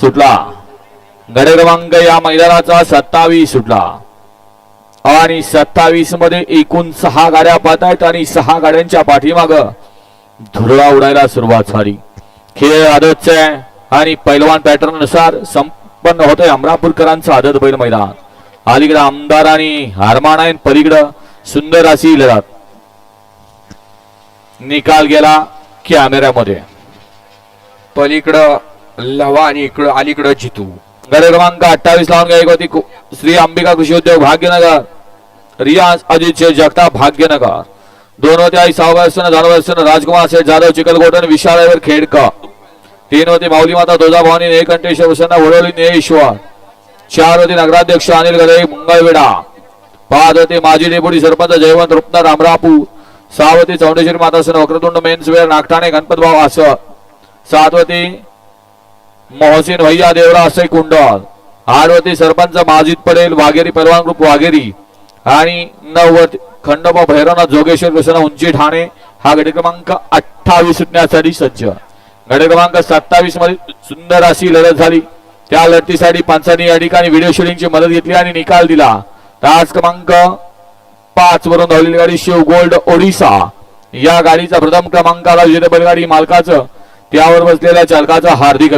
सुटला. गड क्रमांक या मैदानाचा सत्तावीस सुटला. आणि सत्तावीसमध्ये एकूण सहा गाड्या पाहत आहेत आणि सहा गाड्यांच्या पाठीमाग धुरळा उडायला सुरुवात झाली. खेळ आदतच आहे आणि पैलवान पॅटर्ननुसार संपन्न होतंय अमरापूरकरांचं आदत बैल मैदान. अलीकडं आमदार आणि हारमान आहे पलीकडं सुंदर अशी लढत. निकाल गेला कॅमेऱ्यामध्ये. पलीकडं लवा आणि इकडं अलीकडं जितू. गड क्रमांक अठ्ठावीस लावून घ्या एक होती श्री अंबिका कृषी उद्योग भाग्यनगर. रियाज अजित शेठ जगताप भाग्यनगर. दोन होते आई सहा वर्ष जाणव वर्ष राजकुमार शेठ जाधव चिखलकोटन विशाळेवर खेडका तीन होते माऊली माता तुळजाभवानी नेकंठेश्वर प्रसन्न वडोली नेश्वर चार होते नगराध्यक्ष अनिल गरे मुंगळवेडा पाच होते माजी डेपुटी सरपंच जयवंत रुपना अमरापूर सहा होते चौंडेश्वरी माता सन वक्रतुंड मेन्सवेअर नागठाणे गणपतभाव असं. सात होते मोहसिन भैया देवरा असे कुंडल. आठवती सरपंच माजिद पडेल वाघेरी परवान ग्रुप वाघेरी आणि नव्वद खंडोबा भैरवनाथ जोगेश्वर कृष्णा उंची ठाणे हा गडी क्रमांक अठ्ठावीस सुटण्यासाठी सज्ज. गट क्रमांक सत्तावीसमध्ये सुंदर अशी लढत झाली. त्या लढतीसाठी पंचांनी या ठिकाणी व्हिडिओ शूटिंगची मदत घेतली आणि निकाल दिला. तास क्रमांक पाच वरून धावलेली गाडी शिव गोल्ड ओडिसा. या गाडीचा प्रथम क्रमांकाला विजेते बैलगाडी मालकाचं. त्यावर बसलेल्या चालकाचं हार्दिक